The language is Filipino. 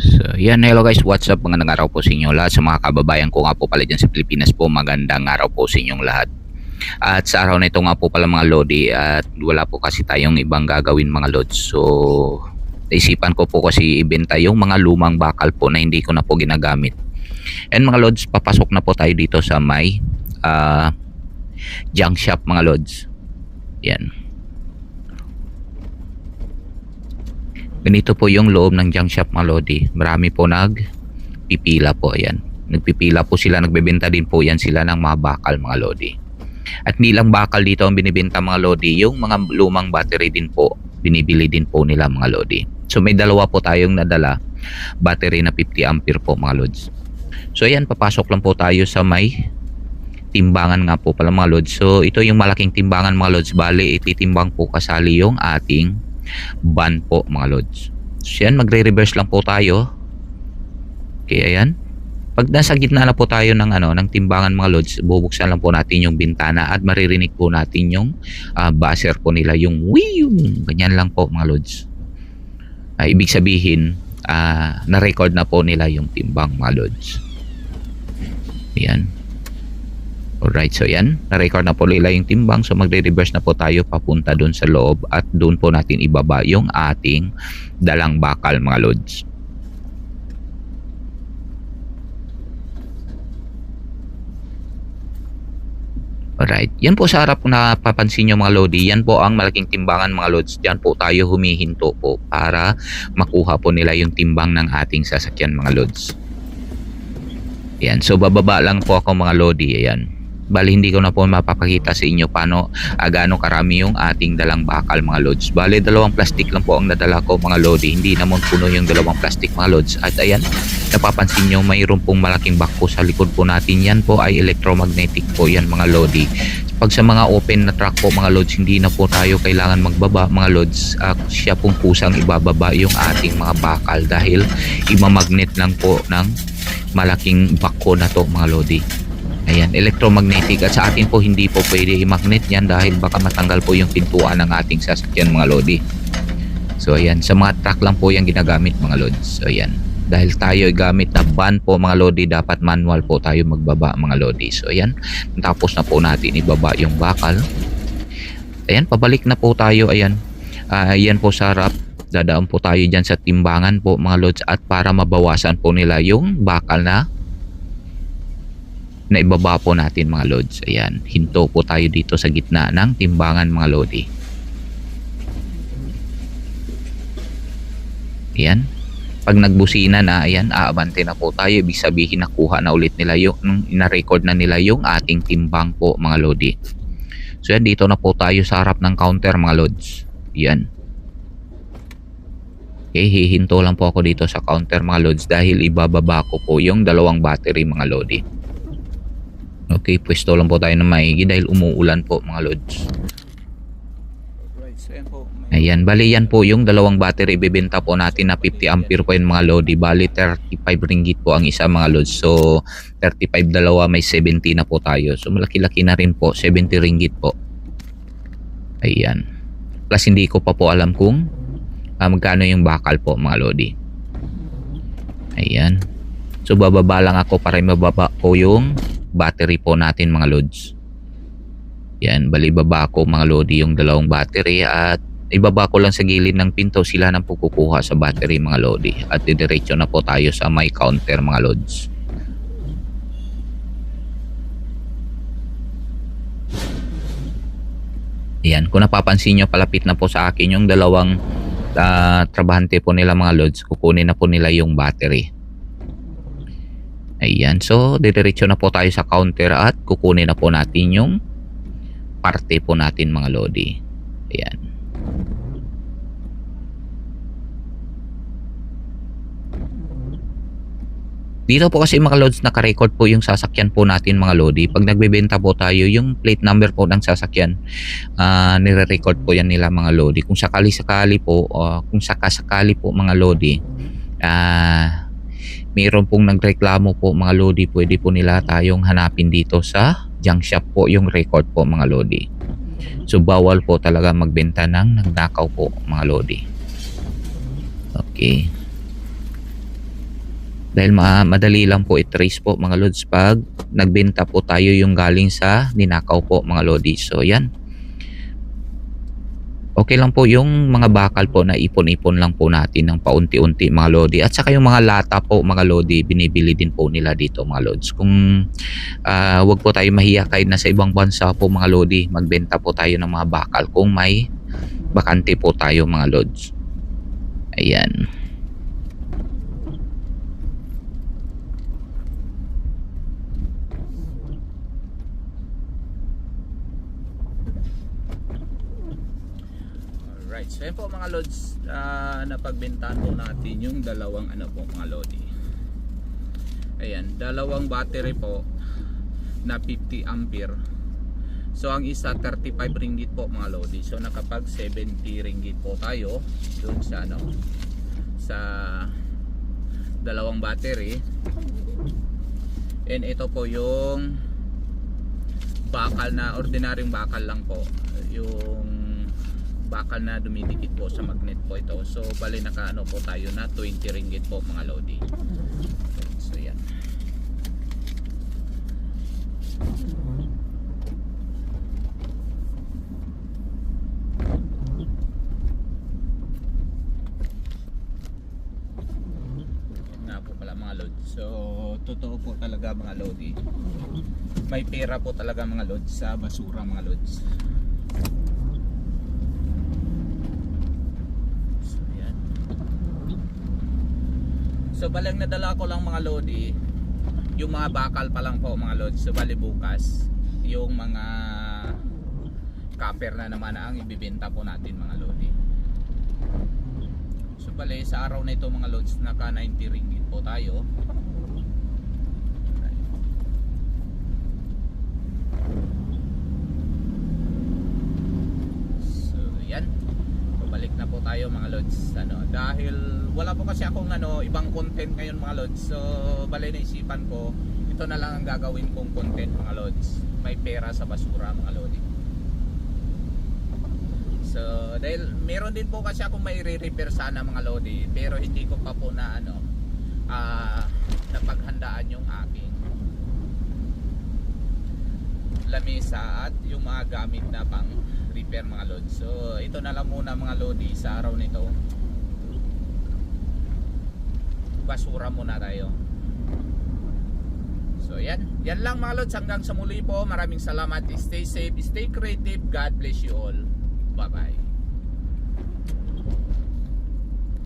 So, yan. Hello guys, what's up? Magandang araw po sa inyo lahat. Sa mga kababayan ko nga po pala dyan sa Pilipinas po, magandang araw po sa inyong lahat. At sa araw na ito nga po pala mga Lodi at wala po kasi tayong ibang gagawin mga Lods. So, naisipan ko po kasi ibenta yung mga lumang bakal po na hindi ko na po ginagamit. And mga Lods, papasok na po tayo dito sa may ah, junk shop mga Lods. Yan. Ganito po yung loob ng junk shop mga Lodi. Marami po nagpipila po. Ayan. Nagpipila po sila. Nagbebenta din po yan sila ng mga bakal mga Lodi. At hindi lang bakal dito ang binibenta mga Lodi. Yung mga lumang battery din po. Binibili din po nila mga Lodi. So may dalawa po tayong nadala. Battery na 50 ampere po mga Lods. So ayan, papasok lang po tayo sa may timbangan nga po pala mga Lods. So ito yung malaking timbangan mga Lods. Bali, ititimbang po kasali yung ating van po mga lods. So yan, magre-reverse lang po tayo. Okay, ayan. Pag nasa gitna na po tayo ng ano ng timbangan mga lods, bubuksan lang po natin yung bintana at maririnig po natin yung ah, buzzer po nila yung wiyum. Ganyan lang po mga lods. Ah, ibig sabihin, ah, na-record na po nila yung timbang mga lods. Ayan. Alright, so yan. Na-record na po nila yung timbang. So magre-reverse na po tayo papunta doon sa loob at doon po natin ibaba yung ating dalang bakal mga lods. Alright. Yan po sa harap na papansin nyo mga lodi. Yan po ang malaking timbangan mga lods. Diyan po tayo humihinto po para makuha po nila yung timbang ng ating sasakyan mga lods. Yan. So bababa lang po ako mga lodi. Ayan. Bali hindi ko na po mapapakita sa inyo paano uh, gaano karami yung ating dalang bakal mga lods. Bali dalawang plastic lang po ang nadala ko mga lodi. Hindi naman puno yung dalawang plastic mga lods. At ayan, napapansin nyo mayroon pong malaking bako sa likod po natin. Yan po ay electromagnetic po yan mga lodi. Pag sa mga open na truck po mga lods, hindi na po tayo kailangan magbaba mga lods. Uh, siya pong pusang ibababa yung ating mga bakal dahil imamagnet lang po ng malaking bako na to mga lodi. Ayan, electromagnetic at sa atin po hindi po pwede i-magnet yan dahil baka matanggal po yung pintuan ng ating sasakyan mga lodi. So ayan, sa mga truck lang po yung ginagamit mga lods. So ayan, dahil tayo ay gamit na van po mga lodi, dapat manual po tayo magbaba mga lodi. So ayan, tapos na po natin ibaba yung bakal. Ayan, pabalik na po tayo. Ayan, Ah, ayan po sa harap. Dadaan po tayo dyan sa timbangan po mga lods at para mabawasan po nila yung bakal na na ibaba po natin mga lods. Ayan, hinto po tayo dito sa gitna ng timbangan mga lodi. Ayan. Pag nagbusina na, ayan, aabante na po tayo. Ibig sabihin nakuha na ulit nila yung, na-record na nila yung ating timbang po mga lodi. So yan, dito na po tayo sa harap ng counter mga lods. Yan. Okay, hihinto lang po ako dito sa counter mga lods dahil ibababa ko po yung dalawang battery mga lodi. Okay, pwesto lang po tayo ng maigi dahil umuulan po mga lods. Po. Ayan, bali yan po yung dalawang battery ibebenta po natin na 50 ampere po yung mga lodi. Bali 35 ringgit po ang isa mga lods. So 35 dalawa may 70 na po tayo. So malaki-laki na rin po, 70 ringgit po. Ayan. Plus hindi ko pa po alam kung ah, magkano yung bakal po mga lodi. Ayan. So bababa lang ako para mababa ko yung battery po natin mga lods. Yan, bali baba ko mga lodi yung dalawang battery at ibaba ko lang sa gilid ng pinto sila nang pukukuha sa battery mga lodi at didiretso na po tayo sa may counter mga lods. Yan, kung napapansin nyo palapit na po sa akin yung dalawang ah, trabahante po nila mga lods, kukunin na po nila yung battery. Ayan, so didiretso na po tayo sa counter at kukunin na po natin yung parte po natin mga lodi. Ayan. Dito po kasi mga lods naka-record po yung sasakyan po natin mga lodi. Pag nagbebenta po tayo, yung plate number po ng sasakyan, ah nire-record po yan nila mga lodi. Kung sakali-sakali po, o kung sakasakali po mga lodi, ah mayroon pong nagreklamo po mga lodi, pwede po nila tayong hanapin dito sa junk shop po yung record po mga lodi. So bawal po talaga magbenta ng nagnakaw po mga lodi. Okay. Dahil ma- madali lang po i-trace po mga lods pag nagbenta po tayo yung galing sa ninakaw po mga lodi. So yan. Okay lang po yung mga bakal po na ipon-ipon lang po natin ng paunti-unti mga lodi. At saka yung mga lata po mga lodi, binibili din po nila dito mga lods. Kung ah, wag po tayo mahiya kahit nasa ibang bansa po mga lodi, magbenta po tayo ng mga bakal kung may bakante po tayo mga lods. Ayan. Alright, so yan po mga lods, ah, napagbentahan po natin yung dalawang ano po mga lodi. Ayan, dalawang battery po na 50 ampere. So ang isa 35 ringgit po mga lodi. So nakapag 70 ringgit po tayo doon sa ano sa dalawang battery. And ito po yung bakal na ordinaryong bakal lang po. Yung bakal na dumidikit po sa magnet po ito. So bali naka ano po tayo na 20 ringgit po mga lodi. So yan. So totoo po talaga mga lodi. May pera po talaga mga lods sa basura mga lods. So, yan. So, balang nadala ko lang mga lodi, yung mga bakal pa lang po mga lods. So, bali bukas, yung mga copper na naman ang ibibenta po natin mga lodi. So, bali sa araw na ito mga lods, naka 90 ringgit po tayo. So, yan. Pabalik na po tayo mga lods. Ano, dahil wala po kasi akong ano, ibang content ngayon mga lods. So, bali naisipan ko, ito na lang ang gagawin kong content mga lods. May pera sa basura mga lodi. So, dahil meron din po kasi akong may re-repair sana mga lodi, pero hindi ko pa po na ano, ah, napaghandaan yung aking lamesa at yung mga gamit na pang repair mga lods. So ito na lang muna mga lodi sa araw nito. Basura muna tayo. So yan, yan lang mga lods hanggang sa muli po. Maraming salamat. Stay safe, stay creative. God bless you all. Bye bye.